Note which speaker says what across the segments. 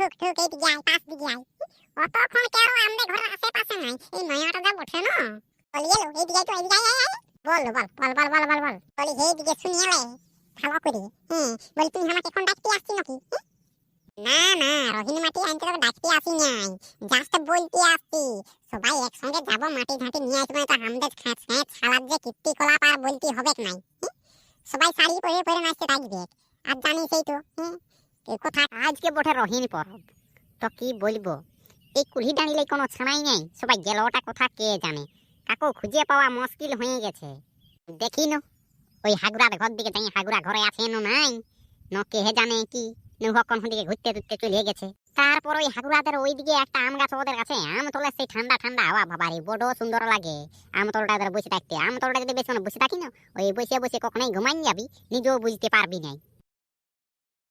Speaker 1: ঢুক ঢুক, এই দিকে আয় পাশ দিকে অতক্ষণ কেন আমাদের ঘরের আশেপাশে নাই। এই নয়াটা যা বসে না? বলি গেল এই দিকে তো, এই দিকে আয় আয়। বল বল বল বল বল বল বল। বলি এই দিকে শুনিয়ে লে ভালো করে হ্যাঁ বলি তুই আমাকে এখন ডাকতে আসছি নাকি? না না রহিনী মাটি আনতে তোকে ডাকতে আসি নাই। জাস্ট বলতে আসছি। সবাই একসঙ্গে যাব, মাটি ঝাঁটি নিয়ে আসব তো আমাদের খাঁচ খাঁচ ছাড়ার যে কীর্তি কলাপ আর বলতে হবে নাই? সবাই শাড়ি পরে পরে নাচতে থাকবে। আর জানিস এই তো হ্যাঁ এই কথা
Speaker 2: আজকে বটে রহিনী পরব। তো কি বলব? এই কুলি দাঁড়িলে কোনো ছানাই নেই, সবাই গেল ওটা কথা কে জানে? কাকু খুঁজে পাওয়া মুশকিল হয়ে গেছে। দেখি ন, ওই হাগুরার ঘর দিকে যাই হাগুরা ঘরে আছে ন নাই? ন কে জানে কি নুহ কোন দিকে ঘুরতে ঘুরতে চলে গেছে। তারপর ওই হাগুরাদের ওই দিকে একটা আম গাছ ওদের কাছে, আম তোলে সেই ঠান্ডা ঠান্ডা হাওয়া বাবারে বড় সুন্দর লাগে। আম তলটা ওদের বসে থাকতে, আম তলটা যদি বেশি বসে থাকি না, ওই বসে বসে কখনোই ঘুমাই যাবি, নিজেও বুঝতে পারবি নাই।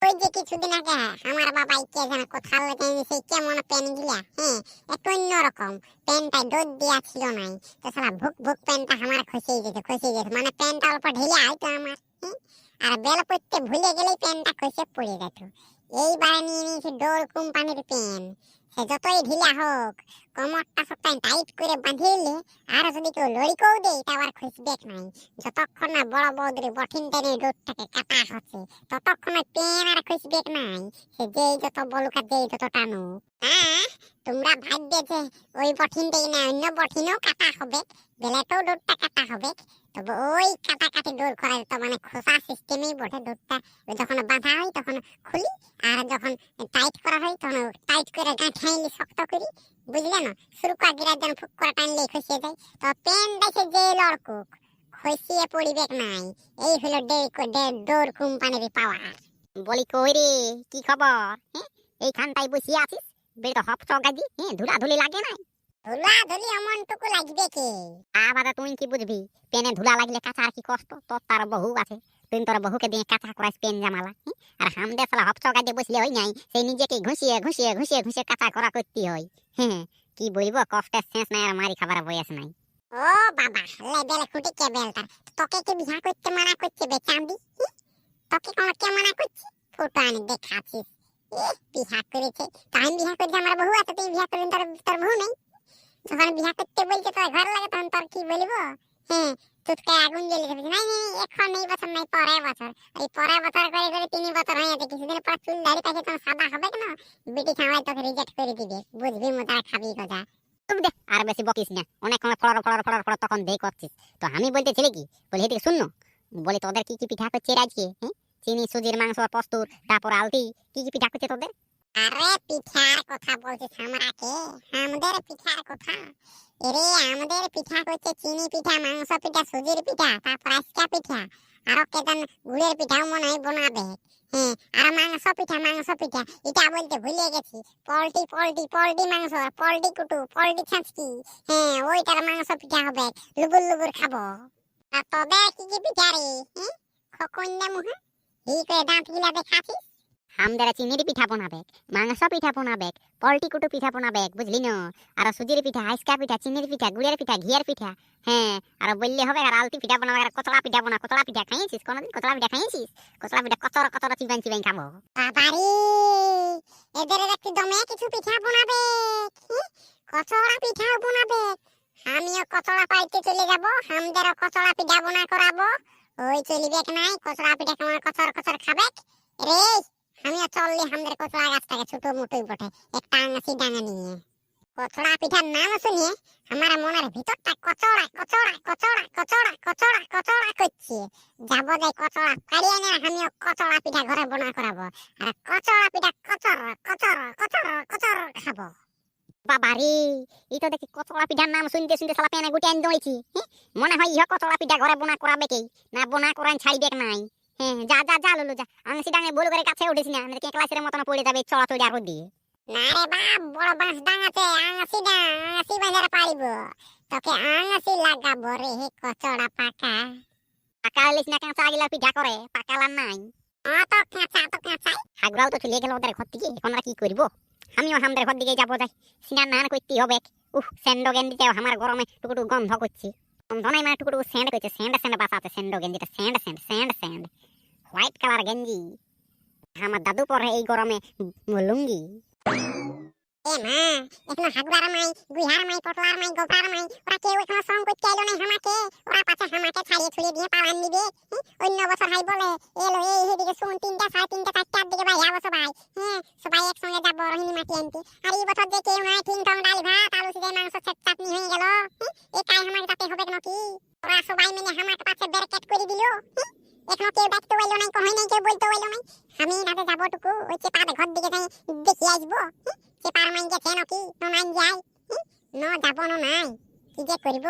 Speaker 1: ওই যে কিছুদিন আগে আমার বাবা কে যেন কোথাও লেগে সেই কেমন পেন গিলা হ্যাঁ একটু অন্যরকম পেনটাই দোদ দিয়া ছিল নাই। তো সালা ভুক ভুক পেনটা আমার খসে গেছে খসে গেছে। মানে পেনটা অল্প ঢিলে আইতো আমার হ্যাঁ? আর বেল পড়তে ভুলে গেলেই পেনটা খসে পড়ে যেত। এইবারে নিয়ে নিয়েছি ডোল কোম্পানির পেন। সে যতই ঢিলা হোক, কমরটা সপ্তাহে টাইট করে বাঁধিলে আর যদি কেউ লড়িকেও দেয় তা আবার খুশবে নাই। যতক্ষণ না বড় বৌদির বঠিন টেনে ডোরটাকে কাটা হচ্ছে, ততক্ষণে পেন আর খুশবেক নাই। সে যেই যত বলুক আর যেই যত টানু হ্যাঁ তোমরা ভাববে যে ওই বঠিনটাই না, অন্য বঠিনও কাটা হবে। বেলাতেও ডোরটা কাটা হবে। তবে ওই কাটাকাটি ডোর করা তো মানে খোসা সিস্টেমেই বটে ডোরটা যখন বাঁধা হয় তখন খুলি। আর যখন টাইট করা হয় তখন টাইট করে গাঁঠাইলি শক্ত করি বুঝলে না? শুরু করা গিরা যেন ফুক করে টানলে খসিয়ে যায়। তো পেন দেখে যে লড়কুক খসিয়ে পড়িবেক নাই। এই হলো ডোর কোম্পানির পাওয়ার
Speaker 2: বলি কই রে কি খবর? হ্যাঁ এইখানটায় বসে আছিস? তো হপ চগাজি হ্যাঁ ধুলা ধুলি লাগে নাই?
Speaker 1: ধুলা ধুলি অমনটুকু লাগবে কি?
Speaker 2: আবার তুই কি বুঝবি? পেনে ধুলা লাগলে কাঁচা আর কি কষ্ট? তোর তার বহু আছে। তুই তোর বহুকে দিয়ে কাঁচা করাইস পেন জামালা? আর হামদে সালা হপ চগাজে বসলে ওই নাই, সেই নিজেকে ঘুষিয়ে ঘুষিয়ে ঘুষিয়ে ঘুষিয়ে কাঁচা করা করতে হয় হ্যাঁ কি বলব কষ্টের শেষ নাই আর মারি খাবার বয়স নাই।
Speaker 1: ও বাবা, লেবেল খুঁটি কে বেলতার? তোকে কি বিয়া করতে মানা করছে বে চাঁদি তোকে কোন কে মানা করছে? ফটো আনি, দেখাচ্ছিস। বিয়া করেছে। আমি বিয়া করছি আমার বহু আছে তুই বিয়া করবি তোর তোর বহু নেই। যখন বিয়া করতে বলছে, তোর ঘর লাগে, তখন তোর কি বলব? হ্যাঁ তুতকে আগুন জ্বলে যাবে নাই নাই এখন এই বছর নাই পরের বছর। এই পরের বছর করে করে বছর হয়ে কিছুদিন পর চুল দাড়ি সাদা হবে কেন? বিটি খাওয়াই তোকে রিজেক্ট করে দিবে। বুঝবি মোতার খাবি কথা
Speaker 2: আর বেশি বকিস না। ফলর ফলর তখন দেই করছিস। তো আমি বলতেছিলি কি? বলি এদিকে শুননো? বলি, তোদের কি কি পিঠা করছে রে আজকে? হ্যাঁ? চিনি, সুজির মাংস পস্তুর তারপর আলতি, কি কি পিঠা করছে তোদের?
Speaker 1: আরে পিঠার কথা বলছিস আমরাকে আমাদের পিঠার কথা? এরে আমাদের পিঠা হচ্ছে চিনি পিঠা, মাংস পিঠা, সুজির পিঠা, তারপর আজকা পিঠা। আরও কেতন গুড়ের পিঠাও মনে হয় বানাবে। হ্যাঁ আর মাংস পিঠা মাংস পিঠা, এটা বলতে ভুলে গেছি। পল্টি পল্টি পল্টি মাংস পল্টি কুটু পল্টি ছাঁচকি। হ্যাঁ ওইটার মাংস পিঠা হবে। লুবুর লুবুর খাব। তবে কি কি পিঠা রে? হ্যাঁ খকন্যা মুহা। এই করে দাঁত গিলা দেখাছিস
Speaker 2: হামদারা চিনির পিঠা বানাবে মাংস পিঠা বানাবে পল্টি কুটু পিঠা বানাবে বুঝলি না? আর সুজির পিঠা আইসকা পিঠা চিনির পিঠা, গুড়ের পিঠা, ঘিয়ের পিঠা হ্যাঁ আর বললে হবে আর আলতি পিঠা বানাবে, আর কতলা পিঠা বানা কতলা পিঠা খাইছিস কোনদিন কতলা পিঠা খাইছিস কতলা পিঠা কতর কতর চিবাই চিবাই খাব।
Speaker 1: বাবারে! এদের একটু দমে কিছু পিঠা বানাবে কচড়া পিঠাও বানাবে আমিও কচড়া পাইতে চলে যাব আমাদেরও কচড়া পিঠা বানা করাবো। ওই চলিবে নাই কচড়া পিঠা কেমন কচর কচর খাবে রে আমিও চললি আমাদের কচড়া গাছটাকে ছোট মোটোই বটে, একটা আঙাসি ডাঙা নিয়ে। কচড়া পিঠার নাম শুনিয়ে আমার মনের ভিতরটা কচড়া কচড়া কচড়া কচড়া কচড়া কচড়া করছে। যাব যাই কচড়া কাড়িয়ে নিয়ে, আমিও কচড়া পিঠা ঘরে বনা করাবো। আর কচড়া পিঠা কচর কচর কচর কচর খাব।
Speaker 2: বাবা রে, এই তো দেখি কচলা পিঠার নাম শুনতে শুনতে সালা পেনে গুটে আনি দইছি মনে হয় ইহ কচড়া পিঠা ঘরে বোনা করাবে কি? না বোনা করান ছাড়িবে নাই। হ্যাঁ যা যা যা লুলু যা। আংসি ডাঙে ভুল করে কাছে উঠেছি না। আমাদেরকে ক্লাসের মতন পড়ে যাবে চড়া চড়ি আর দিয়ে
Speaker 1: না রে বাপ বড় বাঁশ ডাঙাতে আঙাসি না আঙাসি বাজারে পারিব তোকে আঙাসি লাগাবো রে হে কচড়া পাকা।
Speaker 2: পাকা হলিস না কাঁচা আগিলা পিঠা করে? পাকালার নাই।
Speaker 1: অত কাঁচা তো কাঁচাই
Speaker 2: হাগুরাও তো চলে গেল ওদের ঘর থেকে এখন কি করব? আমিও আমাদের ঘর দিকে যাব যাই। স্নান নান করতে হবে। উহ স্যান্ডো গেন্দিতেও আমার গরমে টুকুটু গন্ধ করছি। গন্ধ নাই মানে টুকুটু স্যান্ড করছে স্যান্ড স্যান্ড বাসা আছে স্যান্ডো গেঞ্জিটা sand sand sand sand white colour গেঞ্জি আমার দাদু পরে এই গরমে উম, লুঙ্গি
Speaker 1: এ মা এখনও হাগুয়ার মাই গুইহার মাই পটলার মাই গোবরার মাই ওরা কেউ এখনও সঙ্গ করতে এলো নাই হামাকে ওরা পাছে হামাকে ছাড়িয়ে ছুড়িয়ে দিয়ে পালান দিবে হুঁ? অন্য বছর হাই বলে এলো এই এদিকে শুন তিনটা সাড়ে দেখি আসব হুঁ? চেপার মাই গেছে নাকি? ন নাই যাই? ন যাব ন নাই। কি যে করব?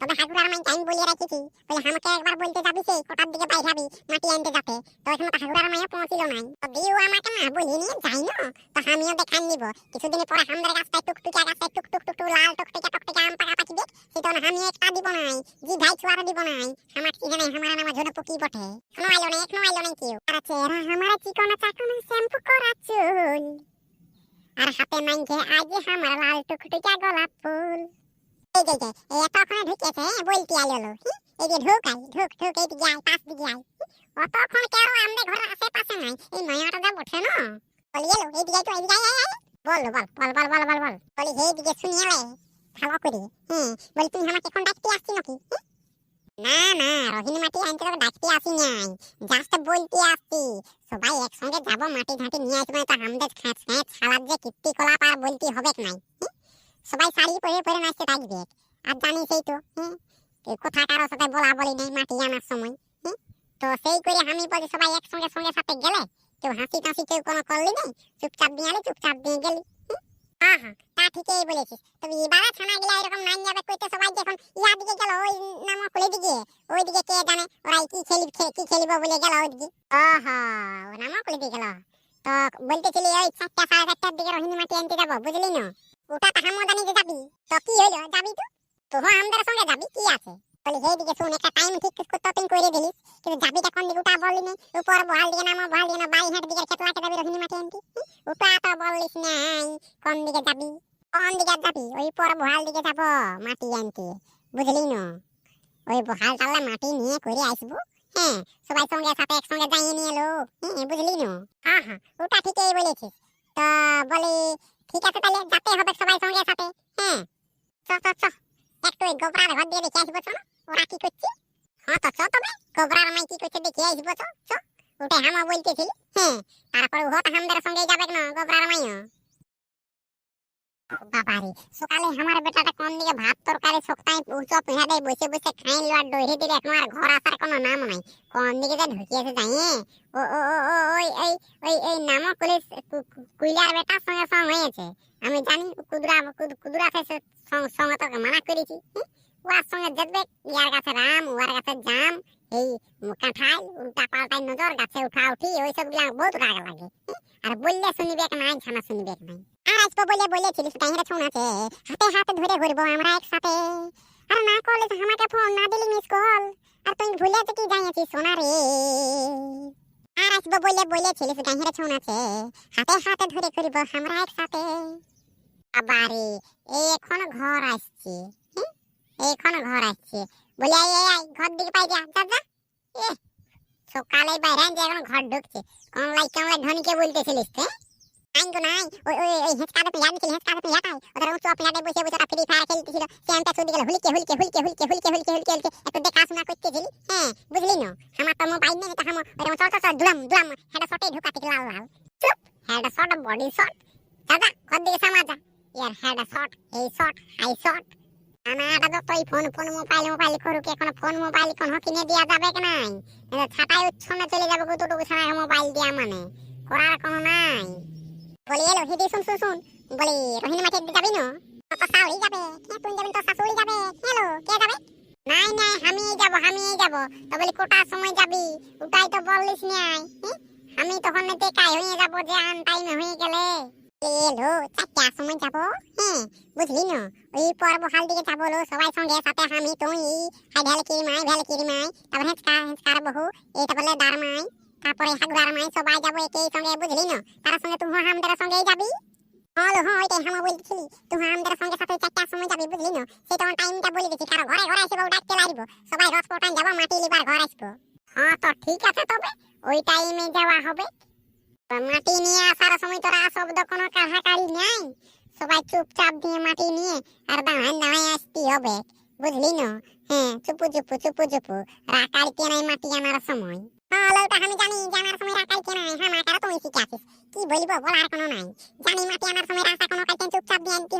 Speaker 1: তবে হাগুড়ার মাই টাইম বলিয়ে রাখিছি। বলে আমাকে একবার বলতে যাবি সেই কটার দিকে বাইর হবি মাটি আনতে যাতে। তো এখনও তো হাগুড়ার মাইও পৌঁছিল নাই তো দিও আমাকে না বলি নিয়ে যাই না তো আমিও দেখান নিব। কিছুদিন পরে আমাদের গাছটায় টুকটুকিয়া গাছটায় টুক টুক টুক লাল টুকটুকিয়া টুকটুকিয়া আম পাকা পাকি দেখ সেটা না আমি একটা দিব নাই। জি ভাই ছুয়ারও দিব নাই। আমার কি জানে, আমার নাম ঝোড় পুকি বটে। এখনও আইলো না এখনও আইলো না কেউ। আর চেহারা আমার চিকনা চাকনা শ্যাম্পু করা চুল। আর হাতে মাইকে আজ আমার লাল টুকটুকিয়া গোলাপ ফুল এই যে যে এ তখন ঢুকেছে বলতে আইলো হি? এই যে ঢুক আই ঢুক ঢুক, এই দিকে আই পাশ দিকে আই হি? অতক্ষণ কেন আমাদের ঘরের আশেপাশে নাই এই মায়াটা যা বটে না বলি, এলো, এই দিকে তো এই দিকে আই। বল বল বল বল বল বল বল বলি এই দিকে শুনিয়ে ভালো করে হুম, বলি, তুমি আমাকে এখন ডাকতে আসছি নাকি হি? না না রহিনী মাটি আনতে তোকে ডাকতে আসি নাই। জাস্ট বলতে আসছি সবাই একসঙ্গে যাব, মাটি ঘাটি নিয়ে আসবে তো আমাদের খাঁচ খাঁচ ছাড়ার যে কীর্তি কলাপ আর বলতে হবে নাই সবাই শাড়ি পরে পরে নাচতে থাকবে। আর জানিস এই তো হ্যাঁ কথা কারোর সাথে বলা বলি নেই মাটি আনার সময় হ্যাঁ তো সেই করে আমি বলি সবাই একসঙ্গে সঙ্গে সাথে গেলে, কেউ হাসি টাসি কেউ কোনো করলি নেই, চুপচাপ দিয়ে আলি, চুপচাপ দিয়ে গেলি? হ্যাঁ হ্যাঁ তা ঠিকই বলেছিস। তবে এবারে ছানা গেলে এরকম নাইন যাবে কইতে সবাই যখন ইয়া দিকে গেল, ওই নাম খুলে দিকে ওই দিকে কে জানে ওরা কি খেলি কি খেলিব বলে গেল ওই দিকে ওহো, ও নাম খুলে দিয়ে গেল। তো বলতেছিলি, ওই চারটা সাড়ে চারটার দিকে রোহিণী মাটি আনতে যাব, বুঝলি না? ওটা তো হামদানিতে যাবি, তো কি হইল, যাবি তো তোরা আমাদের সঙ্গে যাবি, কি আছে? বলি সেই দিকে শুন, একটা টাইম ঠিক করতে তুই করে দিলিস কিন্তু যাবিটা কোন দিকে, ওটা বললি না উপর বহাল দিকে নামো, বহাল দিকে না বাই হাট দিকে খেতলা কে যাবি রোহিণী মাটি আনতে ওটা তো বললিস নাই, কোন দিকে যাবি? কোন দিকে যাবি, ওই পর বহাল দিকে যাব, মাটি আনতে। বুঝলি না? ওই বহাল টাল্লা মাটি নিয়ে করে আসব হ্যাঁ? সবাই সঙ্গে সাথে একসঙ্গে যাইয়ে নিয়ে এলো হ্যাঁ বুঝলি না? হ্যাঁ হ্যাঁ ওটা ঠিকই বলেছিস। তো বলি, ঠিক আছে তাহলে, যেতে হবে সবাই সঙ্গে সাথে হ্যাঁ? চ চ চ। একটু ওই গোবরার ঘর দিয়ে দেখে আসব চ না ওরা কি করছে? হ্যাঁ তো চ তবে, গোবরার মাই কি করছে দেখে আসব, চ চ। ওটাই হামা বলতেছিলি হ্যাঁ তারপরে ওটা আমাদের সঙ্গে যাবে না গোবরার মাইও? বাবারে, সকালে আমার বেটাটা কোন দিকে ভাত তরকারি শক্তাই উঁচু পেহাদে বসে বসে খাইল আর দইরে দিলে এখন আর ঘর আসার কোনো নাম নাই। কোন দিকে যে ঢুকিয়েছে যাইয়ে ও ও ও ও ওই, এই ওই, এই নামক পুলিশ কুইলার বেটার সঙ্গে সঙ্গ হয়েছে। আমি জানি কুদরা, কুদ- কুদরা থেকে সঙ্গে তোকে মানা করেছি ওয়ার সঙ্গে দেখবে, ইয়ার কাছে রাম ওয়ার কাছে জাম, এই কাঁঠাল উল্টা পাল্টাই নজর, গাছে উঠা উঠি ওই সবগুলা বহুত রাগ লাগে আর বললে শুনিবে নাই, ছানা শুনিবে নাই। আসব বলে বলেছিলিস ফোন আছে হাতে হাতে ধরে ঘুরবো আমরা একসাথে। আর না করলে তো আমাকে ফোন না দিলি মিস কল আর তুই ভুলে তো কি জানিয়েছিস সোনা রে আর আসব বলে বলেছিলিস ছুন আছে হাতে হাতে ধরে ঘুরবো আমরা একসাথে। আবারে এই এখন ঘর আসছে? এখন ঘর আসছে। বলে আই আই আই ঘর দিকে পাই যা যা যা। সকালে বাইরে যে এখন ঘর ঢুকছে। কমলাই কমলাই ধনীকে বলতেছিলিস তুই নাই নাই ওই ওই ওই হেঁচকাতে তুই জানিস হেঁচকাতে তুই হাঁটাই ওদের উঁচু প্লেটে বসে বসে ওরা ফ্রি ফায়ার খেলতেছিল সেন্টা শুধু গেল হুলকে হুলকে হুলকে হুলকে হুলকে হুলকে হুলকে হুলকে। একটু দেখাশোনা করতেছিলি হ্যাঁ বুঝলি না? আমার তো মোবাইল নেই তো হামো ওরকম চল চল দুলাম দুলাম। হেডা শটে ঢুকাতে লাল লাল। চুপ। হেডা শট বডি শট দাদা ঘর দিকে সামা যা। ইয়ার হেডা শট এই শট হাই শট আমার তো তুই ফোন ফোন মোবাইল মোবাইল করুক, এখন ফোন মোবাইল কোন কিনে দেওয়া যাবে কি নাই? ছাটাই উচ্ছনে চলে যাবে কতটুকু ছাড়া মোবাইল দেওয়া মানে। করার কোনো নাই। বলি এলো হিদি শুন শুন শুন বলি রোহিণী মাঠে যাবি না? তো শাশুড়ি যাবে। কে তুই যাবি তো শাশুড়ি যাবে। হ্যালো কে যাবে? নাই নাই আমি যাব আমি যাব। তো বলি কোটার সময় যাবি? ওটাই তো বললিস নাই? আমি তখন দেখাই হয়ে যাব যে আন টাইমে হয়ে গেলে। এলো চারটার সময় যাব হ্যাঁ বুঝলি না? ওই পর্ব হাল দিকে যাব লো, সবাই সঙ্গে সাথে আমি তুই। হাই ভেলে কিরি মাই ভেলে মাই তারপর হেঁচকা, হেঁচকার বহু এইটা বলে দার মাই। তারপরে হাগুয়ার মাই সবাই যাব একই সঙ্গে, বুঝলি না? তার সঙ্গে তুই আমাদের সঙ্গেই যাবি? হলো হ্যাঁ ওইটাই হামা বলতেছিলি। তুই আমাদের সঙ্গে সাথে চারটার সময় যাবি, বুঝলি না? সেই তখন টাইমটা বলে দিচ্ছি কারও ঘরে ঘরে আসব, ডাকতে লাগবো। সবাই রস পটান যাব, মাটি লিবার ঘর আসব। হ্যাঁ তো ঠিক আছে তবে, ওই টাইমে যাওয়া হবে। মাটি নিয়ে আসার সময় তোরা শব্দ কোনো কাহাকাড়ি নাই। সবাই চুপচাপ দিয়ে মাটি নিয়ে আর দাঁড়ায় দাঁড়ায় আসতে হবে, বুঝলি না? হ্যাঁ চুপু চুপু চুপু চুপু রাকাড়িতে নাই মাটি আনার সময়। হ্যাঁ মাটারা তুমি শিখে বলার কোনো নাই। জানি মাটি কোনো কাইতে চুপচাপ দিয়ে আনতে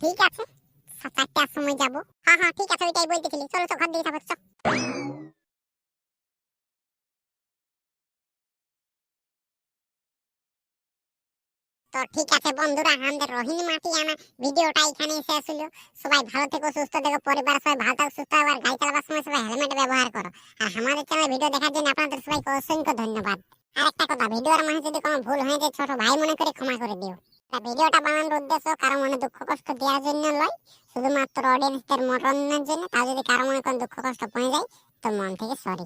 Speaker 1: ঠিক আছে। সাত চারটার সময় যাব। হ্যাঁ হ্যাঁ ঠিক আছে, ওইটাই বলতেছিলি। চলো তো, ঘর দিয়ে থাকো তো ঠিক আছে বন্ধুরা, আমাদের রোহিণী মাটি আনা ভিডিওটা এখানেই শেষ হলো। সবাই ভালো থেকো, সুস্থ থেকো, পরিবার সবাই ভালো থাকো, সুস্থ আর গাড়ি চালাবার সময় সবাই হেলমেট ব্যবহার করো। আর আমাদের চ্যানেল ভিডিও দেখার জন্য আপনাদের সবাইকে অসংখ্য ধন্যবাদ। আর একটা কথা, ভিডিওর মাঝে যদি কোনো ভুল হয়ে যায়, ছোট ভাই মনে করে ক্ষমা করে দিও। ভিডিওটা বানানোর উদ্দেশ্য কারও মনে দুঃখ কষ্ট দেওয়ার জন্য নয়, শুধুমাত্র অডিয়েন্সদের মনোরঞ্জনের জন্য। তা যদি কারও মনে কোনো দুঃখ কষ্ট পড়ে যায়, তো মন থেকে সরি।